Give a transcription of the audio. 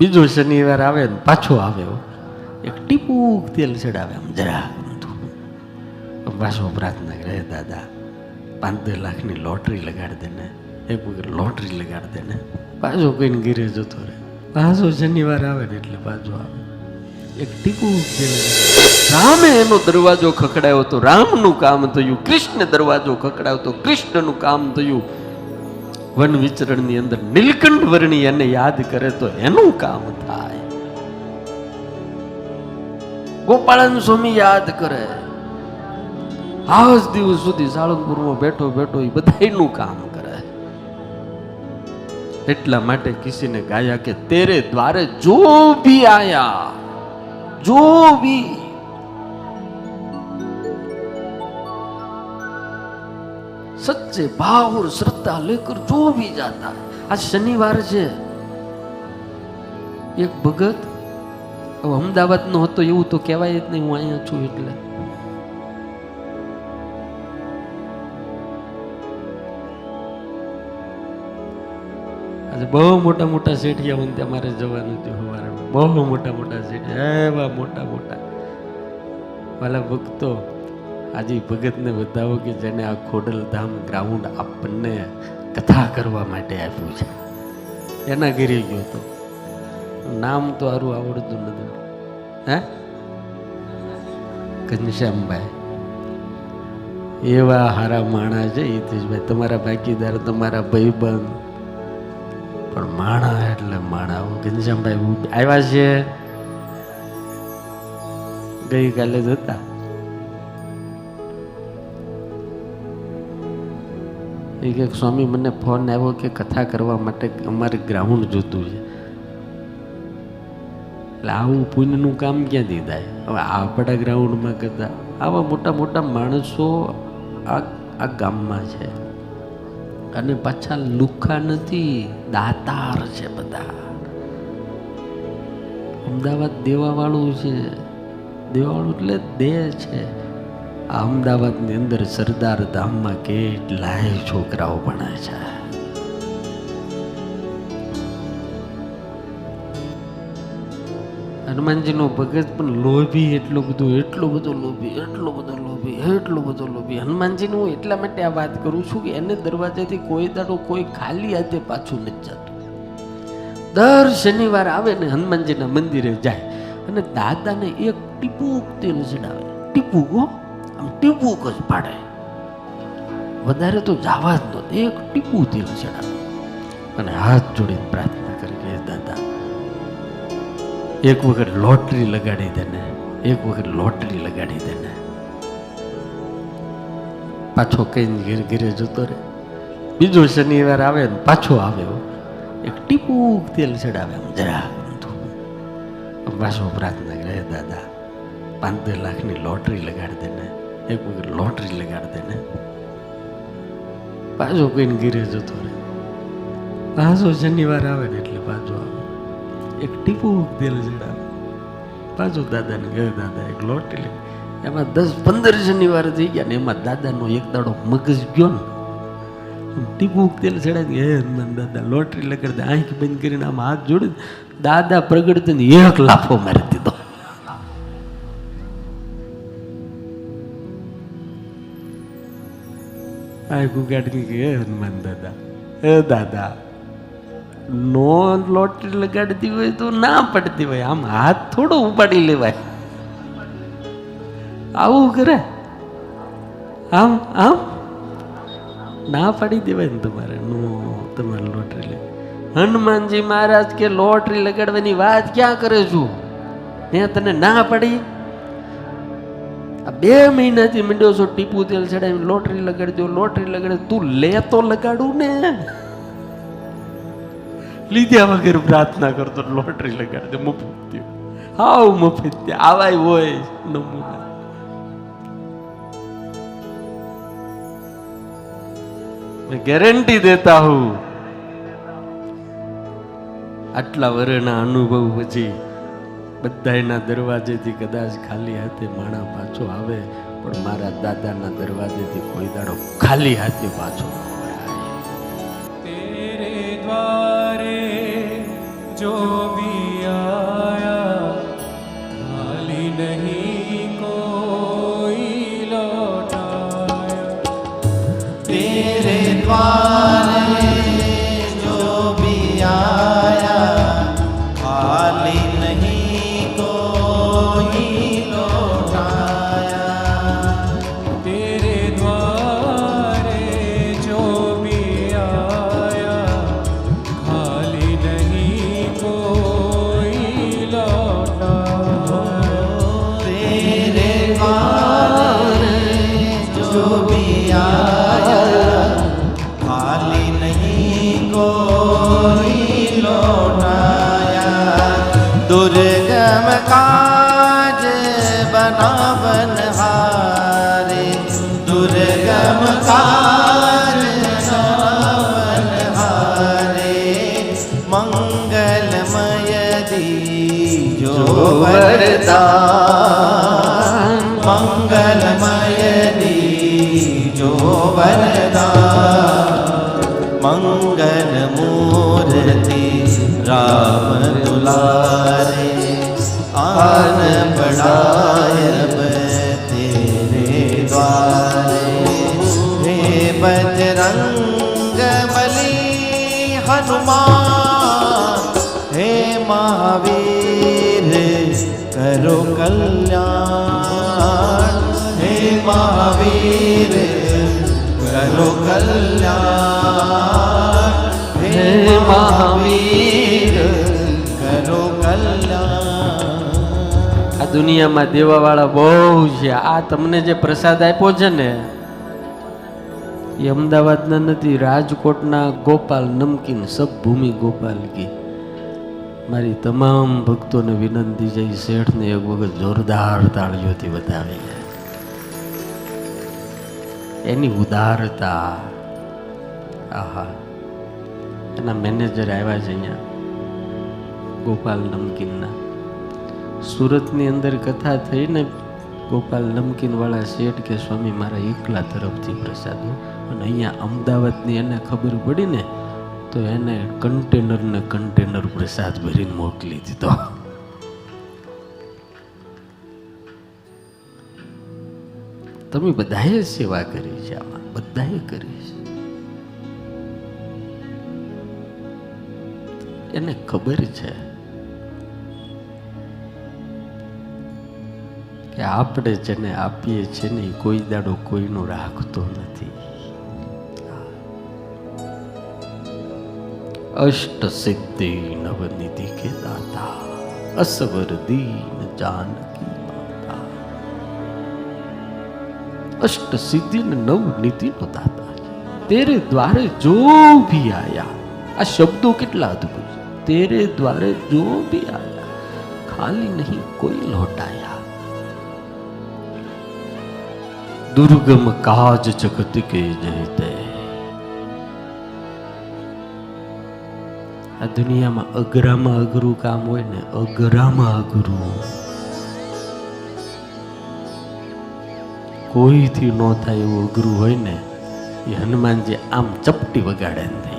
બીજો શનિવાર આવે ને પાછો આવે એક ટીપુક તેલ ચડાવે આમ જરા પાછો પ્રાર્થના કરે દાદા, પાંચ લાખની લોટરી લગાડી દે ને, એક વગર લોટરી લગાડી દે ને. પાછો કોઈને ઘીરે જતો રહે. પાછો શનિવાર આવે ને એટલે પાછો આવે. એક ટીપુક તેલ રામે એનો દરવાજો ખખડાયો તો રામનું કામ થયું, કૃષ્ણ દરવાજો ખખડાયો તો કૃષ્ણનું કામ થયું. વન વિચરણની અંદર નીલકંઠ વર્ણી એને યાદ કરે તો એનું કામ થાય. ગોપાળન સ્વામી યાદ કરે. આજ દિવસ સુધી સાળંગપુરમાં બેઠો બેઠો એ બધાનું કામ કરે. એટલા માટે કિસીને ગાયા કે તેરે દ્વારે જો ભી આયા, જો ભી. સચ્ચે ભાવ श्रद्धा लेकर जो भी जाता है आज शनिवार છે એક ભગત હવે અમદાવાદ નો હતો એવું તો કહેવાય જ નહીં હું અહીંયા છું એટલે આજે બહુ મોટા મોટા શેઠિયા મને તમારે જવાનું છે સવારે બહુ મોટા મોટા શેઠિયા એવા મોટા મોટા વાલા ભક્તો આજે ભગતને બતાવો કે જેને આ ખોડલધામ ગ્રાઉન્ડ આપણને કથા કરવા માટે આપ્યું છે. એના ઘરે ગયો તો. નામ તો સારું આવડતું નથી. હે? ઘનશ્યામભાઈ. એવા હારા માણા છે હિતેશભાઈ. તમારા ભાગીદાર, તમારા ભાઈબંધ. પણ માણા એટલે માણા ઘનશ્યામભાઈ આવ્યા છે. ગઈકાલે જ હતા. એ કે, સ્વામી, મને ફોન આવ્યો કે કથા કરવા માટે અમારે ગ્રાઉન્ડ જોતું છે. એટલે આવું પુણ્યનું કામ ક્યાંથી થાય? હવે આપણા ગ્રાઉન્ડમાં કરતા આવા મોટા મોટા માણસો આ આ ગામમાં છે. અને પાછા લુખા નથી, દાતાર છે બધા. અમદાવાદ દેવાવાળું છે. દેવાવાળું એટલે દેહ છે. આ અમદાવાદની અંદર સરદાર ધામમાં કેટલાય છોકરાઓ ભણે છે. હનુમાનજીનો ભગત પણ લોભી, એટલો બધો એટલો બધો લોભી, એટલો બધો લોભી, એટલો બધો લોભી. હનુમાનજીને હું એટલા માટે આ વાત કરું છું કે એને દરવાજાથી કોઈ દાડો કોઈ ખાલી હાથે પાછું નથી જતું. દર શનિવાર આવે ને હનુમાનજીના મંદિરે જાય અને દાદાને એક ટીપુક તેલ ચડાવે ટીપુક હો. આમ ટીપુક જ પાડે. વધારે તો જવા જ નહોતું એક ટીપું તેલ ચડાવે. અને હાથ જોડીને પ્રાર્થના કરી કે દાદા, એક વખત લોટરી લગાડી દેને એક વખત લોટરી લગાડી દેને પાછો કઈ ઘેર ઘેરે જતો રહે. બીજો શનિવાર આવે ને પાછો આવે એક ટીપુક તેલ ચડાવે આમ જરા પાછો પ્રાર્થના કરે દાદા પાંચ લાખની લોટરી લગાડી દે ને એક વખત લોટરી લગાડી દે ને, પાછો કોઈને ઘીરે જતો રહે. પાછો શનિવાર આવે ને એટલે પાછો આવે. એક ટીપુ તેલ ચડાવે પાછો દાદાને કહે, દાદા, એક લોટરી લે એમાં દસ પંદર શનિવાર થઈ ગયા ને એમાં દાદાનો એક દાડો મગજ ગયો ને. ટીપુક તેલ ચડાવી હે હનુમાન દાદા, લોટરી લગાડતા આંખ બંધ કરીને આમ હાથ જોડે દાદા પ્રગટ થઈને એક લાફો મારી દીધો. આંખ ઉગાડીને કે હનુમાન દાદા હે દાદા નો લોટરી લગાડતી હોય તો ના પડતી હોય આમ હાથ થોડો ઉપાડી લેવાય આવું કરે આમ આમ ના પાડી દેવાય ને તમારે નો તમારે લોટરી લે હનુમાનજી મહારાજ કે લોટરી લગાડવાની વાત ક્યાં કરે છું મેં તને ના પાડી આ બે મહિનાથી મીંડ્યો છો ટીપુ તેલ ચડાવી લોટરી લગાડી દો લોટરી લગાડી દો. તું લે તો લગાડું ને લીધ્યા વગર પ્રાર્થના કરતો લોટરી લગાડી દે મફત હાવ મફત આવાય હોય નમૂના मैं गारंटी देता हूं આટલા વર્ષના અનુભવ પછી બધાયના દરવાજેથી કદાચ ખાલી હાથે માણા પાછો આવે, પણ મારા દાદાના દરવાજેથી કોઈ દાડો ખાલી હાથે પાછો આવે. तेरे वरदान मंगलमय दीजो वरदान मंगल मूर्ति राम दुलारे आन बढ़ायब तेरे द्वारे हे बजरंग बली हनुमान हे महावीर સરો કલ્યાણ હે મહાવીર કરો કલ્યાણ હે મહાવીર કરો કલ્યાણ આ દુનિયામાં દેવાવાળા બહુ છે. આ તમને જે પ્રસાદ આપ્યો છે ને એ અમદાવાદના નથી રાજકોટના ગોપાલ નમકીન સબભૂમિ ગોપાલ કી મારી તમામ ભક્તોને વિનંતી છે શેઠને એક વખત જોરદાર તાળીઓથી વધાવી એની ઉદારતા, આહા, એના મેનેજર આવ્યા છે અહીંયા, ગોપાલ નમકીનના. સુરતની અંદર કથા થઈ ને ગોપાલ નમકીનવાળા શેઠ કે સ્વામી મારા એકલા તરફથી પ્રસાદનું અને અહીંયા અમદાવાદની એને ખબર પડી ને તો એને કન્ટેનર ને કન્ટેનર પ્રસાદ ભરીને મોકલી દીધો. તમે બધાએ સેવા કરી છે આમાં, બધાએ કરી છે. એને ખબર છે કે આપણે જેને આપીએ છીએ ને કોઈ દાડો કોઈનું રાખતો નથી. અષ્ટ સિદ્ધિ નવનિધિ કે દાતા અસવર દીન જાનકી માતા અષ્ટ સિદ્ધિ ને નવ નીતિ નો દાતા છે તેરે દ્વારે જો ભી આયા આ શબ્દો કેટલા અદ્ભુત છે તેરે દ્વારે જો ભી આયા ખાલી નહીં કોઈ લौटाया દુર્ગમ કાજ જગત કે જયતે આ દુનિયામાં અઘરામાં અઘરું કામ હોય ને અઘરામાં અઘરું. કોઈથી ન થાય એવું અઘરું હોય ને એ હનુમાનજી આમ ચપટી વગાડે ને.